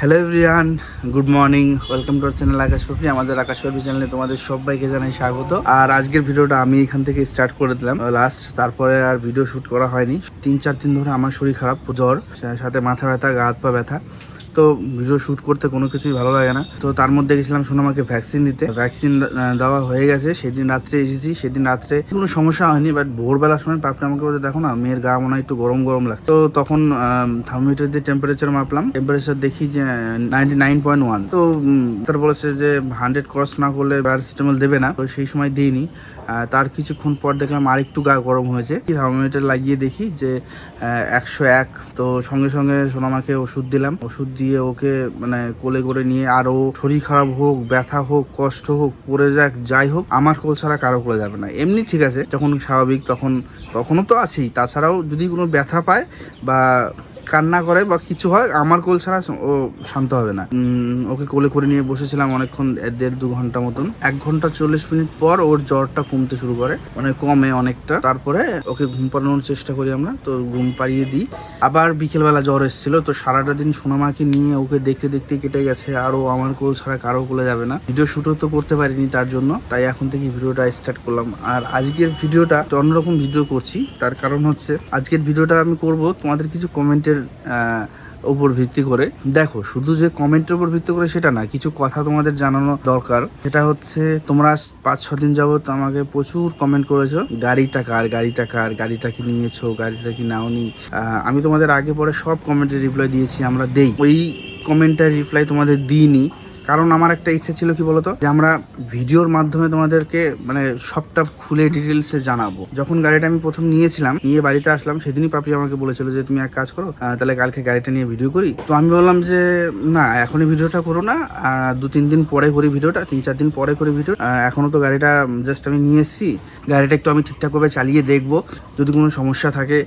Hello everyone good morning welcome to channel Akash Papri আমাদের আকাশ পাপড়ি চ্যানেলে তোমাদের সবাইকে জানাই স্বাগত। আর আজকের ভিডিওটা আমি এখান থেকে স্টার্ট করে দিলাম। লাস্ট তারপরে আর ভিডিও শ্যুট করা হয়নি। তিন, চার দিন ধরে আমার শরীর খারাপ, জ্বর সাথে মাথা ব্যথা, গা হাত পা ব্যথা। তো ভিডিও শ্যুট করতে কোনো কিছুই ভালো লাগে না। তো তার মধ্যে গেছিলাম সোনামাকে ভ্যাকসিন দিতে। ভ্যাকসিন দেওয়া হয়ে গেছে। সেদিন রাত্রে এসেছি। সেদিন রাত্রে কোনো সমস্যা হয়নি বাট ভোরবেলার সময় পাপটা আমাকে বলতে দেখো না, মেয়ের গা মনে হয় একটু গরম গরম লাগছে। তো তখন থার্মোমিটার দিয়ে টেম্পারেচার মাপলাম। টেম্পারেচার দেখি যে নাইনটি নাইন পয়েন্ট ওয়ান তো তার বলেছে যে হান্ড্রেড ক্রস না করলে প্যারাসিটামল দেবে না। তো সেই সময় দিইনি। তার কিছুক্ষণ পর দেখলাম আরেকটু গা গরম হয়েছে। থার্মোমিটার লাগিয়ে দেখি যে একশো এক। তো সঙ্গে সঙ্গে সোনামাকে ওষুধ দিলাম। ওষুধ দিয়ে ওকে মানে কোলে করে নিয়ে আর ও শরীর খারাপ হোক, ব্যথা হোক, কষ্ট হোক, পড়ে যাক, যাই হোক, আমার কোল ছাড়া কারও কোলে যাবে না। এমনি ঠিক আছে, যখন স্বাভাবিক তখন, তখনও তো আছেই। তাছাড়াও যদি কোনো ব্যথা পায় বা কান্না করে বা কিছু হয়, আমার কোল ছাড়া ও শান্ত হবে না। ওকে কোলে করে নিয়ে বসেছিলাম অনেকক্ষণ দেড় দু ঘণ্টা মতন। এক ঘণ্টা চল্লিশ মিনিট পর ওর জ্বরটা কমতে শুরু করে। মানে কমে অনেকটা। তারপরে ওকে ঘুম পাড়ানোর চেষ্টা করি আমরা, তো ঘুম পাড়িয়ে দিই। আবার বিকেলবেলা জ্বর এসেছিল, তো সারাটা দিন সোনামাকে নিয়ে ওকে দেখতে দেখতে কেটে গেছে, আর ও আমার কোল ছাড়া কারও কোলে যাবে না। ভিডিও শুটও তো করতে পারিনি তার জন্য, তাই এখন থেকে ভিডিওটা স্টার্ট করলাম। আর আজকের ভিডিওটা তো অন্যরকম ভিডিও করছি, তার কারণ হচ্ছে আজকের ভিডিওটা আমি করব, তোমাদের কিছু কমেন্টের উপর ভিত্তি করে। দেখো, শুধু যে কমেন্টের উপর ভিত্তি করে সেটা না, কিছু কথা তোমাদের জানানো দরকার। সেটা হচ্ছে, তোমরা পাঁচ, ছ দিন যাবত আমাকে প্রচুর কমেন্ট করেছ। গাড়িটা কার গাড়িটা কার গাড়িটা কি নিয়েছো, গাড়িটা কি নাওনি। আমি তোমাদের আগে পরে সব কমেন্টের রিপ্লাই দিয়েছি, আমরা দেই। ওই কমেন্টের রিপ্লাই তোমাদের দিইনি। কারণ আমার একটা ইচ্ছে ছিল কি বলতো? যে আমরা ভিডিওর মাধ্যমে তোমাদেরকে মানে সবটা খুলে ডিটেলসে জানাব। যখন গাড়িটা আমি প্রথম নিয়েছিলাম নিয়ে বাড়িতে আসলাম সেদিনই পাপি আমাকে বলেছিল যে তুমি এক কাজ করো তাহলে কালকে গাড়িটা নিয়ে ভিডিও করি। তো আমি বললাম যে না এখনই ভিডিওটা করো না দু তিন দিন পরে করি ভিডিওটা তিন চার দিন পরে করি ভিডিও আহ, এখনও তো গাড়িটা জাস্ট আমি নিয়ে এসেছি। গাড়িটা একটু আমি ঠিকঠাকভাবে চালিয়ে দেখব। যদি কোনো সমস্যা থাকে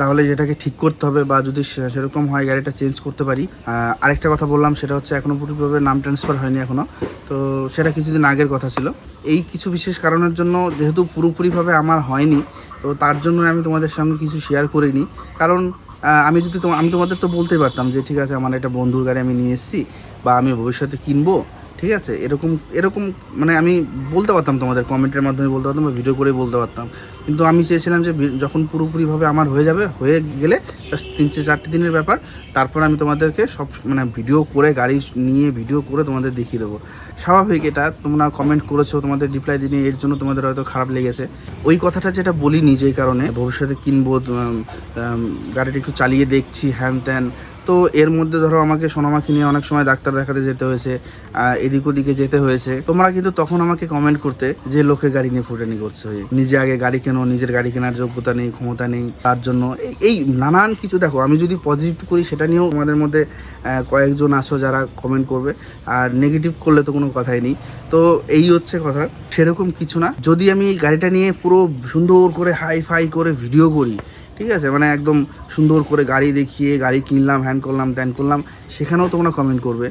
তাহলে যেটাকে ঠিক করতে হবে বা যদি সেরকম হয় গাড়িটা চেঞ্জ করতে পারি। আরেকটা কথা বললাম সেটা হচ্ছে এখনও পুরোপুরিভাবে নাম ট্রান্সফার হয়নি এখনও তো সেটা কিছুদিন আগের কথা ছিল। এই কিছু বিশেষ কারণের জন্য যেহেতু পুরোপুরিভাবে আমার হয়নি, তো তার জন্য আমি তোমাদের সঙ্গে কিছু শেয়ার করিনি। কারণ আমি যদি আমি তোমাদের তো বলতেই পারতাম যে, ঠিক আছে, আমার একটা বন্ধুর গাড়ি আমি নিয়ে এসেছি বা আমি ভবিষ্যতে কিনবো। ঠিক আছে? এরকম এরকম মানে আমি বলতে পারতাম তোমাদের, কমেন্টের মাধ্যমে বলতে পারতাম বা ভিডিও করে বলতে পারতাম। কিন্তু আমি চেয়েছিলাম যে যখন পুরোপুরিভাবে আমার হয়ে যাবে, হয়ে গেলে তিন চার চারটে দিনের ব্যাপার তারপর আমি তোমাদেরকে সব মানে ভিডিও করে, গাড়ি নিয়ে ভিডিও করে তোমাদের দেখিয়ে দেবো। স্বাভাবিক এটা, তোমরা কমেন্ট করেছ, তোমাদের রিপ্লাই দিনে এর জন্য তোমাদের হয়তো খারাপ লেগেছে। ওই কথাটা যেটা বলি যেই কারণে, ভবিষ্যতে কিনবো গাড়িটা একটু চালিয়ে দেখছি, হ্যান ত্যান তো এর মধ্যে ধরো আমাকে সোনামাকে নিয়ে অনেক সময় ডাক্তার দেখাতে যেতে হয়েছে এদিক ওদিকে যেতে হয়েছে। তোমরা কিন্তু তখন আমাকে কমেন্ট করতে যে লোকে গাড়ি নিয়ে ফুটানি করছে। নিজে আগে গাড়ি কেনো, নিজের গাড়ি কেনার যোগ্যতা নেই, ক্ষমতা নেই, তার জন্য এই- নানান কিছু দেখো, আমি যদি পজিটিভ করি সেটা নিয়েও তোমাদের মধ্যে কয়েকজন আসো যারা কমেন্ট করবে, আর নেগেটিভ করলে তো কোনো কথাই নেই। তো এই হচ্ছে কথা, সেরকম কিছু না। যদি আমি গাড়িটা নিয়ে পুরো সুন্দর করে হাই ফাই করে ভিডিও করি ঠিক আছে মানে একদম সুন্দর করে গাড়ি দেখিয়ে গাড়ি কিনলাম হ্যান্ড করলাম ত্যান করলাম, সেখানেও তোমরা কমেন্ট করবে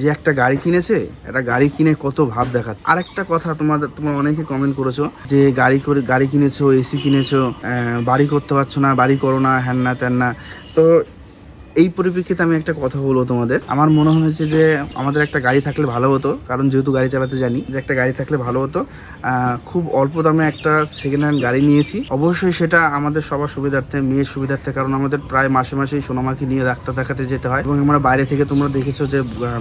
যে একটা গাড়ি কিনেছে, একটা গাড়ি কিনে কত ভাব দেখা আর একটা কথা তোমাদের তোমরা অনেকে কমেন্ট করেছ যে গাড়ি করে, গাড়ি কিনেছো এসি কিনেছো বাড়ি করতে পারছ না, বাড়ি করো না, হ্যান না ত্যান না। তো এই পরিপ্রেক্ষিতে আমি একটা কথা বলব তোমাদের। আমার মনে হয়েছে যে আমাদের একটা গাড়ি থাকলে ভালো হতো, কারণ যেহেতু গাড়ি চালাতে জানি যে একটা গাড়ি থাকলে ভালো হতো। খুব অল্প দামে একটা সেকেন্ড হ্যান্ড গাড়ি নিয়েছি। অবশ্যই সেটা আমাদের সবার সুবিধার্থে, মেয়ের সুবিধার্থে, কারণ আমাদের প্রায় মাসে মাসেই সোনামাকে নিয়ে ডাক্তার দেখাতে যেতে হয়। এবং আমরা বাইরে থেকে তোমরা দেখেছ যে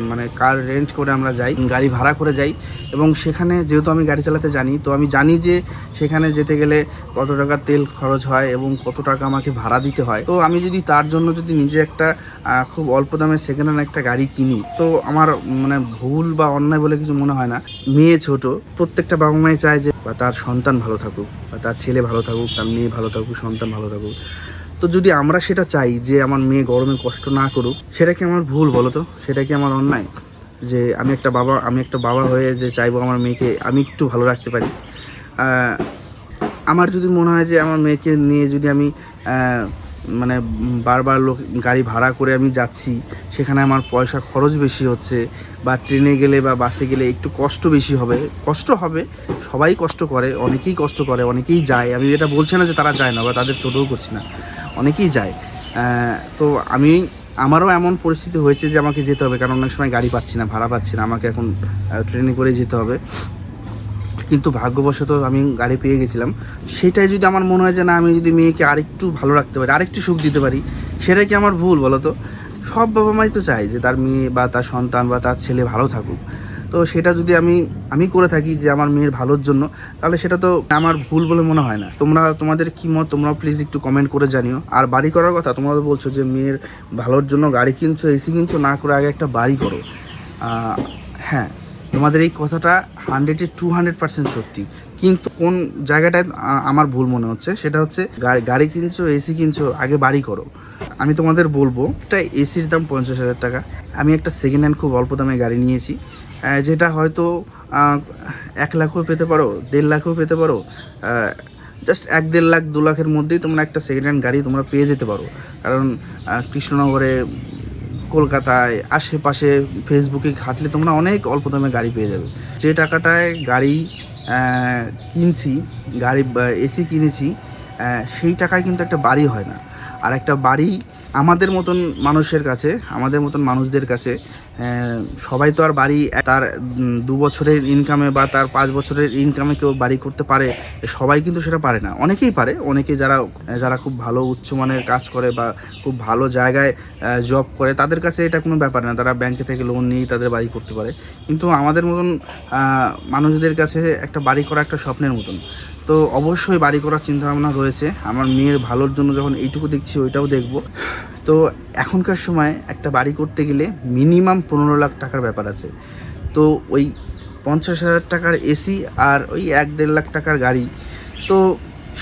মানে কার রেন্ট করে আমরা যাই, গাড়ি ভাড়া করে যাই। এবং সেখানে যেহেতু আমি গাড়ি চালাতে জানি, তো আমি জানি যে সেখানে যেতে গেলে কত টাকা তেল খরচ হয় এবং কত টাকা আমাকে ভাড়া দিতে হয়। তো আমি যদি তার জন্য যদি নিজে একটা আহ, খুব অল্প দামে সেকেন্ড হ্যান্ড একটা গাড়ি কিনি। তো আমার মানে ভুল বা অন্যায় বলে কিছু মনে হয় না। মেয়ে ছোট প্রত্যেকটা বাবা মাই চায় যে বা তার সন্তান ভালো থাকুক বা তার ছেলে ভালো থাকুক তার মেয়ে ভালো থাকুক সন্তান ভালো থাকুক। তো যদি আমরা সেটা চাই যে আমার মেয়ে গরমে কষ্ট না করুক সেটা কি আমার ভুল বলো তো? সেটা কি আমার অন্যায়? যে আমি একটা বাবা আমি একটা বাবা হয়ে যে চাইব আমার মেয়েকে আমি একটু ভালো রাখতে পারি। আমার যদি মনে হয় যে আমার মেয়েকে নিয়ে যদি আমি মানে বারবার লোক গাড়ি ভাড়া করে আমি যাচ্ছি, সেখানে আমার পয়সা খরচ বেশি হচ্ছে বা ট্রেনে গেলে বা বাসে গেলে একটু কষ্ট বেশি হবে। কষ্ট হবে, সবাই কষ্ট করে, অনেকেই কষ্ট করে, অনেকেই যায়। আমি এটা বলছি না যে তারা যায় না বা তাদের ছোটও করছি না, অনেকেই যায়। তো আমি, আমারও এমন পরিস্থিতি হয়েছে যে আমাকে যেতে হবে, কারণ অনেক সময় গাড়ি পাচ্ছি না, ভাড়া পাচ্ছি না, আমাকে এখন ট্রেনে করে যেতে হবে। কিন্তু ভাগ্যবশত আমি গাড়ি পেয়ে গেছিলাম। সেটাই যদি আমার মনে হয় যে না, আমি যদি মেয়েকে আরেকটু ভালো রাখতে পারি, আরেকটু সুখ দিতে পারি সেটাই কি আমার ভুল বলো তো সব বাবা মাই তো চায় যে তার মেয়ে বা তার সন্তান বা তার ছেলে ভালো থাকুক। তো সেটা যদি আমি আমি করে থাকি যে আমার মেয়ের ভালোর জন্য, তাহলে সেটা তো আমার ভুল বলে মনে হয় না। তোমরা, তোমাদের কি মত? তোমরা প্লিজ একটু কমেন্ট করে জানিও। আর বাড়ি করার কথা তোমরা বলছো যে মেয়ের ভালোর জন্য গাড়ি কিনছো, এসি কিনছো, না করে আগে একটা বাড়ি করো। হ্যাঁ। তোমাদের এই কথাটা হান্ড্রেডে টু হান্ড্রেড পার্সেন্ট সত্যি। কিন্তু কোন জায়গাটায় আমার ভুল মনে হচ্ছে, সেটা হচ্ছে গাড়ি কিনছো এসি কিনছো, আগে বাড়ি করো। আমি তোমাদের বলব, একটা এসির দাম পঞ্চাশ হাজার টাকা। আমি একটা সেকেন্ড হ্যান্ড খুব অল্প দামে গাড়ি নিয়েছি যেটা হয়তো এক লাখও পেতে পারো, দেড় লাখও পেতে পারো জাস্ট এক দেড় লাখ, দু লাখের মধ্যেই তোমরা একটা সেকেন্ড হ্যান্ড গাড়ি তোমরা পেয়ে যেতে পারো। কারণ কৃষ্ণনগরে কলকাতায়, আশেপাশে ফেসবুকে ঘাটলে তোমরা অনেক অল্প দামে গাড়ি পেয়ে যাবে। যে টাকাটায় গাড়ি কিনছি, গাড়ি এসি কিনেছি সেই টাকায় কিন্তু একটা বাড়ি হয় না। আর একটা বাড়ি আমাদের মতন মানুষের কাছে, আমাদের মতন মানুষদের কাছে সবাই তো আর বাড়ি তার দু বছরের ইনকামে বা তার পাঁচ বছরের ইনকামে কেউ বাড়ি করতে পারে, সবাই কিন্তু সেটা পারে না। অনেকেই পারে, অনেকে যারা যারা খুব ভালো উচ্চমানের কাজ করে বা খুব ভালো জায়গায় জব করে, তাদের কাছে এটা কোনো ব্যাপার না। তারা ব্যাংকে থেকে লোন নিয়েই তাদের বাড়ি করতে পারে। কিন্তু আমাদের মতন মানুষদের কাছে একটা বাড়ি করা একটা স্বপ্নের মতন। তো অবশ্যই বাড়ি করার চিন্তাভাবনা রয়েছে। আমার মেয়ের ভালোর জন্য যখন এইটুকু দেখছি, ওইটাও দেখব। তো এখনকার সময় একটা বাড়ি করতে গেলে মিনিমাম পনেরো লাখ টাকার ব্যাপার আছে। তো ওই পঞ্চাশ হাজার টাকার এসি আর ওই এক দেড় লাখ টাকার গাড়ি, তো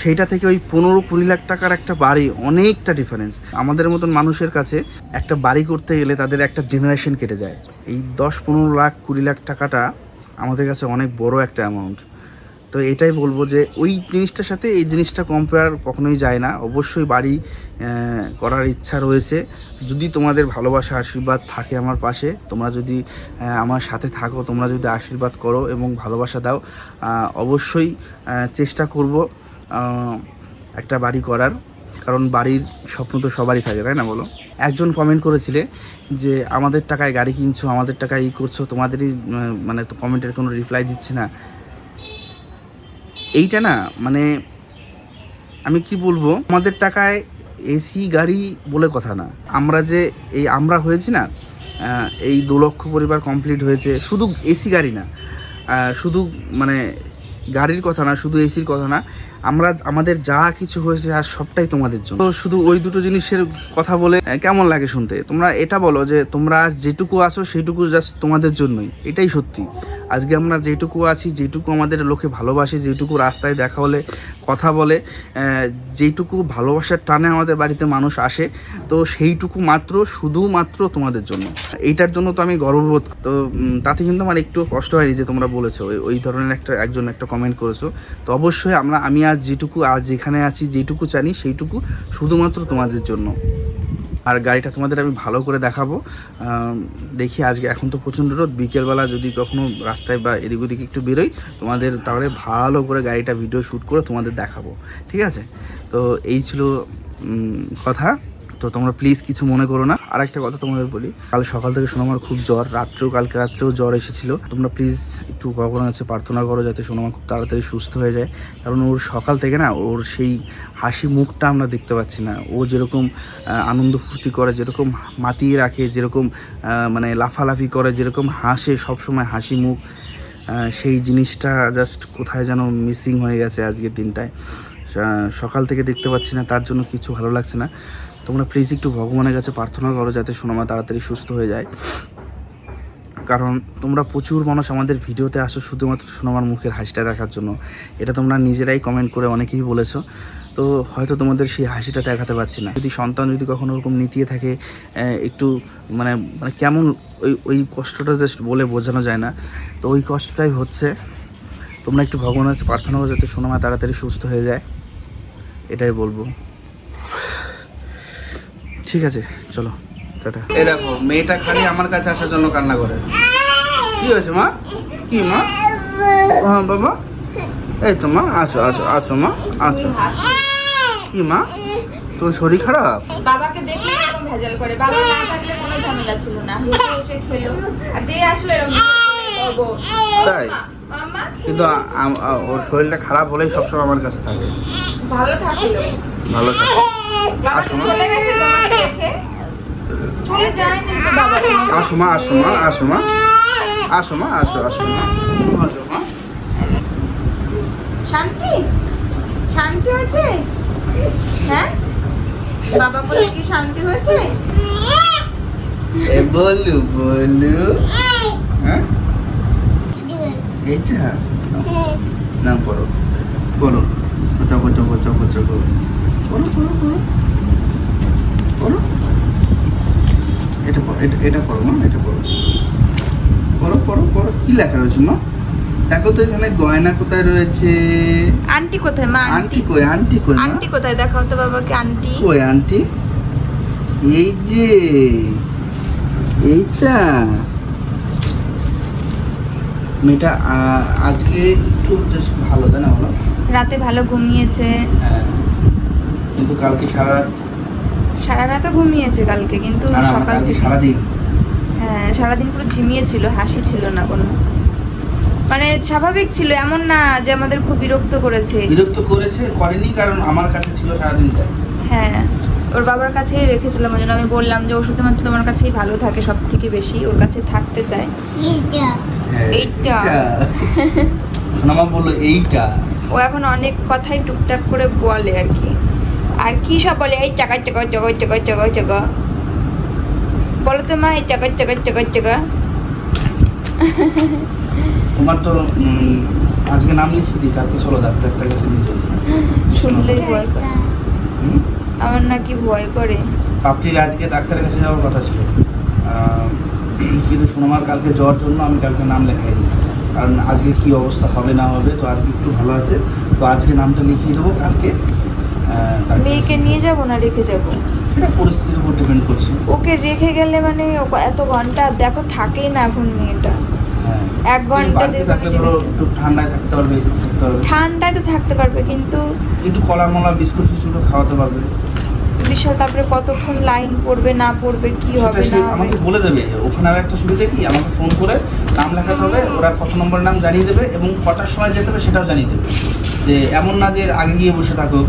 সেইটা থেকে ওই পনেরো কুড়ি লাখ টাকার একটা বাড়ি অনেকটা ডিফারেন্স আমাদের মতন মানুষের কাছে একটা বাড়ি করতে গেলে তাদের একটা জেনারেশন কেটে যায়। এই দশ পনেরো লাখ কুড়ি লাখ টাকাটা আমাদের কাছে অনেক বড় একটা অ্যামাউন্ট তো এটাই বলব যে ওই জিনিসটার সাথে এই জিনিসটা কম্পেয়ার কখনোই যায় না। অবশ্যই বাড়ি করার ইচ্ছা রয়েছে। যদি তোমাদের ভালোবাসা, আশীর্বাদ থাকে আমার পাশে, তোমরা যদি আমার সাথে থাকো, তোমরা যদি আশীর্বাদ করো এবং ভালোবাসা দাও অবশ্যই চেষ্টা করব একটা বাড়ি করার। কারণ বাড়ির স্বপ্ন তো সবারই থাকে, তাই না বলো? একজন কমেন্ট করেছিলে যে, আমাদের টাকায় গাড়ি কিনছো, আমাদের টাকায় ই করছ, তোমাদেরই মানে তো কমেন্টের কোনো রিপ্লাই দিচ্ছে না। এইটা না মানে আমি কি বলব, আমাদের টাকায় এসি গাড়ি বলে কথা না। আমরা যে এই আমরা হয়েছি না এই দু লক্ষ পরিবার কমপ্লিট হয়েছে, শুধু এসি গাড়ি না শুধু মানে গাড়ির কথা না, শুধু এসির কথা না, আমরা, আমাদের যা কিছু হয়েছে আর সবটাই তোমাদের জন্য। তো শুধু ওই দুটো জিনিসের কথা বলে কেমন লাগে শুনতে? তোমরা এটা বলো যে তোমরা যেটুকু আছো, সেটুকু জাস্ট তোমাদের জন্যই, এটাই সত্যি। আজকে আমরা যেটুকু আছি, যেটুকু আমাদের লোকে ভালোবাসে, যেটুকু রাস্তায় দেখা হলে, কথা বলে যেটুকু ভালোবাসার টানে আমাদের বাড়িতে মানুষ আসে, তো সেইটুকু মাত্র, শুধুমাত্র তোমাদের জন্য। এইটার জন্য তো আমি গর্ববোধ তো তাতে কিন্তু আমার একটু কষ্ট হয়নি যে তোমরা বলেছ, ওই ধরনের একটা, একজন একটা কমেন্ট করেছ। তো অবশ্যই আমরা, আমি আজ যেটুকু, আজ যেখানে আছি, যেটুকু জানি, সেইটুকু শুধুমাত্র তোমাদের জন্য। আর গাড়িটা তোমাদের আমি ভালো করে দেখাবো। দেখি আজকে এখন তো প্রচণ্ড রোদ, বিকেলবেলা যদি কখনো রাস্তায় বা এদিক ওদিকে একটু বেরোই, তোমাদের তাহলে ভালো করে গাড়িটা ভিডিও শ্যুট করে তোমাদের দেখাবো, ঠিক আছে? তো এই ছিল কথা। তো তোমরা প্লিজ কিছু মনে করো না। আর একটা কথা তোমাদের বলি, কাল সকাল থেকে সোনামার খুব জ্বর, রাত্রেও কালকে রাত্রেও জ্বর এসেছিল। তোমরা প্লিজ একটু ভগবানের কাছে প্রার্থনা করো যাতে সোনামা খুব তাড়াতাড়ি সুস্থ হয়ে যায়। কারণ ওর সকাল থেকে না, ওর সেই হাসি মুখটা আমরা দেখতে পাচ্ছি না। ও যেরকম আনন্দ ফুর্তি করে, যেরকম মাতিয়ে রাখে, যেরকম মানে লাফালাফি করে, যেরকম হাসে সবসময় হাসি মুখ সেই জিনিসটা জাস্ট কোথায় যেন মিসিং হয়ে গেছে আজকের দিনটায়। সকাল থেকে দেখতে পাচ্ছি না, তার জন্য কিছু ভালো লাগছে না। তোমরা প্লিজ একটু ভগবানের কাছে প্রার্থনা করো যাতে সোনামা তাড়াতাড়ি সুস্থ হয়ে যায়। কারণ তোমরা প্রচুর মানুষ আমাদের ভিডিওতে আসো শুধুমাত্র সোনামার মুখের হাসিটা দেখার জন্য। এটা তোমরা নিজেরাই কমেন্ট করে অনেকেই বলেছ। তো হয়তো তোমাদের সেই হাসিটা দেখাতে পারছি না। যদি সন্তান যদি কখনো ওরকম নিতিয়ে থাকে একটু মানে মানে কেমন ওই ওই কষ্টটা জাস্ট বলে বোঝানো যায় না। তো ওই কষ্টটাই হচ্ছে। তোমরা একটু ভগবানের কাছে প্রার্থনা করো যাতে সোনামা তাড়াতাড়ি সুস্থ হয়ে যায়। এটাই বলব। ঠিক আছে চলো টাটা। এই দেখো মেয়েটা খালি আমার কাছে আসার জন্য কান্না করে। কি হয়েছে মা? কি মা? হ্যাঁ বাবা। এই তো মা আছো আছো আছো মা আছো। কি মা? তোর শরীর খারাপ? বাবাকে দেখলে এরকম ভেজাল করে। বাবা না থাকলে কোনো ঝামেলা ছিল না। হেসে হেসে খেলো। আর যে আসলো এরকম তাই? কিন্তু ওর শরীরটা খারাপ হলেই সবসময় আমার কাছে থাকে। ভালো থাকল। ভালো থাকে বাবা। আসো মা। আসো মা আসো মা। আসো মা আসো আসো আসো মা। আসো মা। শান্তি? শান্তি হয়েছে? হ্যাঁ? বাবা বলে কি শান্তি হয়েছে? বলু বলু। হ্যাঁ? এইটা? না পড়ো। পড়ো চকো চকো চকো চকো পড়ো পড়ো পড়ো পড়ো এটা এটা এটা পড়ো মা এটা পড়ো পড়ো পড়ো পড়ো কি লেখা রয়েছে মা? দেখো তো এখানে গয়না কোথায় রয়েছে? আন্টি কোথায় মা? আন্টি। কই আন্টি কই আন্টি কোথায়? দেখাও তো বাবাকে আন্টি। কই আন্টি? এই যে এইটা। মেয়েটা আজকে একটু বেশ ভালো তাই না রাতে ভালো ঘুমিয়েছে। হ্যাঁ। কিন্তু কালকে সারা রাত সারা রাতও ঘুমিয়েছে কালকে কিন্তু সকাল থেকে সারাদিন। হ্যাঁ সারাদিন পুরো ঝিমিয়েছিল হাসি ছিল না কোনো। মানে স্বাভাবিক ছিল এমন না যে আমাদের খুব বিরক্ত করেছে। বিরক্ত করেছে করেনি কারণ আমার কাছে ছিল সারাদিন তাই। হ্যাঁ ওর বাবার কাছেই রেখেছিলাম ওই জন্য আমি বললাম যে ও শুধুমাত্র তোমার কাছেই ভালো থাকে সব থেকে বেশি ওর কাছে থাকতে চায়। হ্যাঁ, এইটা। সোনামা বলল এইটা। ও এখন অনেক কথাই টুকটাক করে বলে আর কি। আর কি সব বলে? এই টাকা টাকা টাকা টাকা টাকা টাকা বলো তো মা এই টাকা টাকা টাকা টাকা তোমার তো আজকে নাম লিখে দিই কালকে চলো ডাক্তারটার কাছে নিয়ে যাব শুনলেই ভয় করে? আমার নাকি ভয় করে। পাপড়ির আজকে ডাক্তারের কাছে যাওয়ার কথা ছিল। কিন্তু সোনামার কালকে জ্বর জন্য আমি কালকে নাম লেখাইনি কারণ আজকে কি অবস্থা হবে না হবে তো আজকে একটু ভালো আছে। তো আজকে নামটা লিখিয়ে দেবো কালকে। মেয়েকে নিয়ে যাব না রেখে যাব? এটা পরিস্থিতির উপর ডিপেন্ড করছে। ওকে রেখে গেলে মানে ও এত ঘণ্টা দেখো থাকেই না এখন মেয়েটা। হ্যাঁ এক ঘণ্টা একটু ঠান্ডায় থাকতে পারবে এসে থাকতে পারবে। ঠান্ডায় তো থাকতে পারবে কিন্তু একটু কলা মলা বিস্কুট ফিস্কুটও খাওয়াতে পারবে। বিশাল তারপরে কতক্ষণ লাইন পড়বে না পড়বে কি হবে না আমাকে বলে দেবে ওখানে আর একটা সুবিধা কি? আমাকে ফোন করে নাম লেখাতে হবে ওরা কত নম্বর নাম জানিয়ে দেবে এবং কটার সময় যেতে হবে সেটাও জানিয়ে দেবে। যে এমন না যে আগে গিয়ে বসে থাকো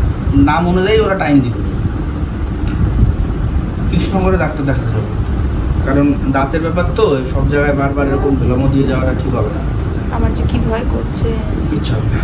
নাম অনুযায়ী ওরা টাইম দিয়ে দেবে। কৃষ্ণনগরে ডাক্তার দেখাতে হবে। কারণ দাঁতের ব্যাপার তো সব জায়গায় বারবার এরকম বিলম্ব দিয়ে যাওয়াটা ঠিক হবে না। আমার যে কি ভয় করছে। ইচ্ছা হবে না।